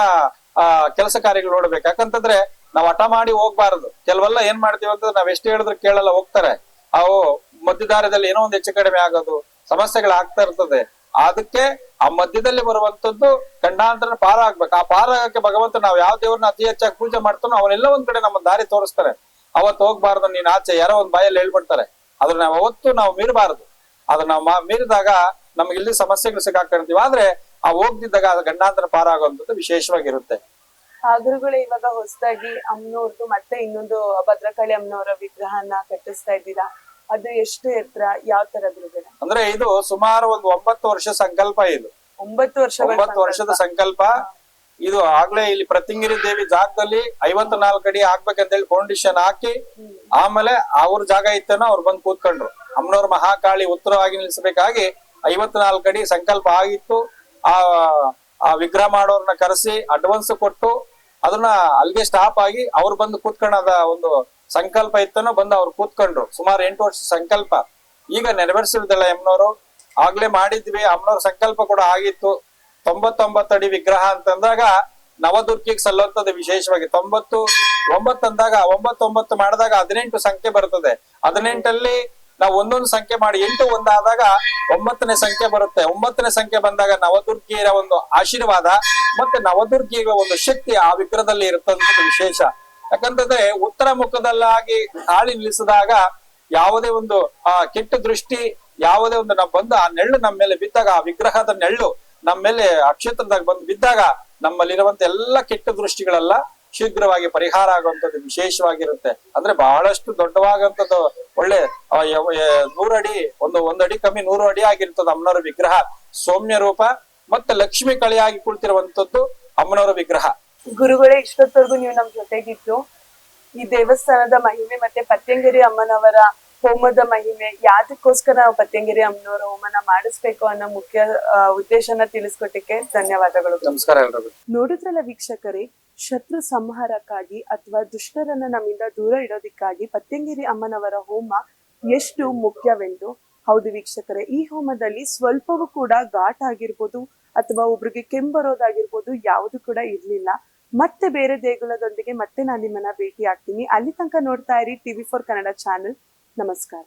Speaker 8: ಆ, ಕೆಲಸ ಕಾರ್ಯಗಳು ನೋಡ್ಬೇಕು. ಯಾಕಂತಂದ್ರೆ ನಾವ್ ಹಠ ಮಾಡಿ ಹೋಗ್ಬಾರದು. ಕೆಲವೆಲ್ಲ ಏನ್ ಮಾಡ್ತೀವಿ ಅಂತ ನಾವ್ ಎಷ್ಟು ಹೇಳಿದ್ರು ಕೇಳಲ್ಲ, ಹೋಗ್ತಾರೆ. ಅವು ಮಧ್ಯದಾರದಲ್ಲಿ ಏನೋ ಒಂದ್ ಹೆಚ್ಚು ಕಡಿಮೆ ಆಗೋದು ಸಮಸ್ಯೆಗಳು ಆಗ್ತಾ ಇರ್ತದೆ. ಅದಕ್ಕೆ ಆ ಮಧ್ಯದಲ್ಲಿ ಬರುವಂತದ್ದು ಖಂಡಾಂತರ ಪಾರ ಆಗ್ಬೇಕು ಆ ಪಾರ ಆಗಕ್ಕೆ ಭಗವಂತ ನಾವು ಯಾವ ದೇವ್ರನ್ನ ಅತಿ ಹೆಚ್ಚಾಗಿ ಪೂಜೆ ಮಾಡ್ತಾನೋ ಅವನೆಲ್ಲ ಒಂದ್ ಕಡೆ ನಮ್ಮ ದಾರಿ ತೋರಿಸ್ತಾರೆ. ಅವತ್ತು ಹೋಗ್ಬಾರ್ದು, ನೀನ್ ಆಚೆ ಯಾರೋ ಒಂದ್ ಬಾಯಲ್ಲಿ ಹೇಳ್ಬಿಡ್ತಾರೆ. ಅದ್ರ ನಾವು ಅವತ್ತು ನಾವು ಮೀರಬಾರದು. ಅದನ್ನ ನಾವು ಮೀರಿದಾಗ ನಮ್ಗೆ ಇಲ್ಲಿ ಸಮಸ್ಯೆಗಳು ಸಿಕ್ಕಾಕೊಂಡಿರ್ತೀವಿ ಆದ್ರೆ ಆ ಹೋಗ್ದಿದ್ದಾಗ ಅದು ಗಂಡಾಂತರ ಪಾರ ಆಗುವಂಥದ್ದು ವಿಶೇಷವಾಗಿರುತ್ತೆ
Speaker 1: ಗುರುಗಳು, ಇವಾಗ ಹೊಸದಾಗಿ ಅಮ್ಮನವ್ರದ್ದು ಮತ್ತೆ ಇನ್ನೊಂದು ಭದ್ರಕಾಳಿ ಅಮ್ಮನವರ ವಿಗ್ರಹನ ಕಟ್ಟಿಸ್ತಾ ಇದ್ದೀರಾ? ಅದು ಎಷ್ಟು ಎತ್ತರ? ಯಾವ ತರ
Speaker 8: ಅಂದ್ರೆ ಇದು ಸುಮಾರು ಒಂದು ಒಂಬತ್ತು ವರ್ಷ ಸಂಕಲ್ಪ ಇದು.
Speaker 1: ಒಂಬತ್ತು ವರ್ಷ
Speaker 8: ಒಂಬತ್ತು ವರ್ಷದ ಸಂಕಲ್ಪ. ಇದು ಆಗ್ಲೇ ಇಲ್ಲಿ ಪ್ರತಿಂಗಿರಿ ದೇವಿ ಜಾಗದಲ್ಲಿ ಐವತ್ ನಾಲ್ಕು ಅಡಿ ಹಾಕ್ಬೇಕಂತ ಹೇಳಿ ಫೌಂಡೇಶನ್ ಹಾಕಿ ಆಮೇಲೆ ಅವ್ರ ಜಾಗ ಇತ್ತೇನೋ ಅವ್ರು ಬಂದು ಕೂತ್ಕೊಂಡ್ರು. ಅಮ್ಮನವ್ರ ಮಹಾಕಾಳಿ ಉತ್ತರವಾಗಿ ನಿಲ್ಸಬೇಕಾಗಿ ಐವತ್ ನಾಲ್ಕು ಅಡಿ ಸಂಕಲ್ಪ ಆಗಿತ್ತು. ಆ ಆ ವಿಗ್ರಹ ಮಾಡೋರ್ನ ಕರೆಸಿ ಅಡ್ವಾನ್ಸ್ ಕೊಟ್ಟು ಅದನ್ನ ಅಲ್ಲಿಗೆ ಸ್ಟಾಪ್ ಆಗಿ ಅವ್ರು ಬಂದು ಕೂತ್ಕೊಳ್ಳೋದ ಒಂದು ಸಂಕಲ್ಪ ಇತ್ತನೋ ಬಂದು ಅವ್ರು ಕೂತ್ಕೊಂಡ್ರು. ಸುಮಾರು ಎಂಟು ವರ್ಷ ಸಂಕಲ್ಪ. ಈಗ ನೆರವೇರಿಸಿದ್ದಲ್ಲ ಎಮ್ನವರು ಆಗ್ಲೇ ಮಾಡಿದ್ವಿ ಅಮ್ಮನವ್ರ ಸಂಕಲ್ಪ ಕೂಡ ಆಗಿತ್ತು. ತೊಂಬತ್ತೊಂಬತ್ತು ಅಡಿ ವಿಗ್ರಹ ಅಂತಂದಾಗ ನವದುರ್ಗಿಗೆ ಸಲ್ಲುವಂತದ್ದು ವಿಶೇಷವಾಗಿ. ತೊಂಬತ್ತು, ಒಂಬತ್ತು ಅಂದಾಗ, ಒಂಬತ್ತೊಂಬತ್ತು ಮಾಡಿದಾಗ ಹದಿನೆಂಟು ಸಂಖ್ಯೆ ಬರ್ತದೆ. ಹದಿನೆಂಟಲ್ಲಿ ನಾವು ಒಂದೊಂದು ಸಂಖ್ಯೆ ಮಾಡಿ ಎಂಟು ಒಂದಾದಾಗ ಒಂಬತ್ತನೇ ಸಂಖ್ಯೆ ಬರುತ್ತೆ. ಒಂಬತ್ತನೇ ಸಂಖ್ಯೆ ಬಂದಾಗ ನವದುರ್ಗಿಯರ ಒಂದು ಆಶೀರ್ವಾದ, ಮತ್ತೆ ನವದುರ್ಗಿಯ ಒಂದು ಶಕ್ತಿ ಆ ವಿಗ್ರಹದಲ್ಲಿ ಇರುತ್ತಂತ ವಿಶೇಷ. ಯಾಕಂತಂದ್ರೆ ಉತ್ತರ ಮುಖದಲ್ಲಾಗಿ ತಾಳಿ ನಿಲ್ಲಿಸಿದಾಗ ಯಾವುದೇ ಒಂದು, ಆ, ಕೆಟ್ಟ ದೃಷ್ಟಿ, ಯಾವುದೇ ಒಂದು ನಾವು ಬಂದು ಆ ನೆಳ್ಳು ನಮ್ಮ ಮೇಲೆ ಬಿದ್ದಾಗ, ಆ ವಿಗ್ರಹದ ನೆಳ್ಳು ನಮ್ಮ ಮೇಲೆ ಆ ಕ್ಷೇತ್ರದಾಗ ಬಂದು ಬಿದ್ದಾಗ ನಮ್ಮಲ್ಲಿರುವಂತ ಎಲ್ಲ ಕೆಟ್ಟ ದೃಷ್ಟಿಗಳೆಲ್ಲ ಶೀಘ್ರವಾಗಿ ಪರಿಹಾರ ಆಗುವಂಥದ್ದು ವಿಶೇಷವಾಗಿರುತ್ತೆ. ಅಂದ್ರೆ ಬಹಳಷ್ಟು ದೊಡ್ಡವಾಗಂತದ್ದು ಒಳ್ಳೆ ನೂರಡಿ ಒಂದು ಒಂದಡಿ ಕಮ್ಮಿ ನೂರು ಅಡಿ ಆಗಿರ್ತದೆ ಅಮ್ಮನವರ ವಿಗ್ರಹ. ಸೌಮ್ಯ ರೂಪ, ಮತ್ತೆ ಲಕ್ಷ್ಮಿ ಕಳೆಯಾಗಿ ಕುಳಿತಿರುವಂತದ್ದು ಅಮ್ಮನವರ ವಿಗ್ರಹ.
Speaker 1: ಗುರುಗಳೇ ಇಷ್ಟೊತ್ತವರೆಗೂ ನೀವು ನಮ್ ಜೊತೆಗಿದ್ದು ಈ ದೇವಸ್ಥಾನದ ಮಹಿಮೆ ಮತ್ತೆ ಪತ್ಯಂಗಿರಿ ಅಮ್ಮನವರ ಹೋಮದ ಮಹಿಮೆ ಯಾವ್ದಕ್ಕೋಸ್ಕರ ನಾವು ಪತ್ಯಂಗಿರಿ ಅಮ್ಮನವರ ಹೋಮನ ಮಾಡಿಸ್ಬೇಕು ಅನ್ನೋ ಮುಖ್ಯ ಉದ್ದೇಶನ ತಿಳಿಸ್ಕೊಟ್ಟಿಕ್ಕೆ ಧನ್ಯವಾದಗಳು
Speaker 8: ನಮಸ್ಕಾರ
Speaker 1: ನೋಡಿದ್ರಲ್ಲ ವೀಕ್ಷಕರೇ ಶತ್ರು ಸಂಹಾರಕ್ಕಾಗಿ ಅಥವಾ ದುಷ್ಟರನ್ನ ನಮ್ಮಿಂದ ದೂರ ಇಡೋದಿಕ್ಕಾಗಿ ಪತ್ಯಂಗಿರಿ ಅಮ್ಮನವರ ಹೋಮ ಎಷ್ಟು ಮುಖ್ಯವೆಂದು? ಹೌದು ವೀಕ್ಷಕರೇ ಈ ಹೋಮದಲ್ಲಿ ಸ್ವಲ್ಪವೂ ಕೂಡ ಘಾಟ್ ಆಗಿರ್ಬೋದು ಅಥವಾ ಒಬ್ರಿಗೆ ಕೆಂಬರೋದಾಗಿರ್ಬೋದು ಯಾವುದು ಕೂಡ ಇರ್ಲಿಲ್ಲ. ಮತ್ತೆ ಬೇರೆ ದೇಗುಲದೊಂದಿಗೆ ಮತ್ತೆ ನಾನು ನಿಮ್ಮನ್ನ ಭೇಟಿ ಆಗ್ತೀನಿ. ಅಲ್ಲಿ ತನಕ ನೋಡ್ತಾ ಇರಿ ಟಿವಿ ಫೋರ್ ಕನ್ನಡ ಚಾನೆಲ್ ನಮಸ್ಕಾರ.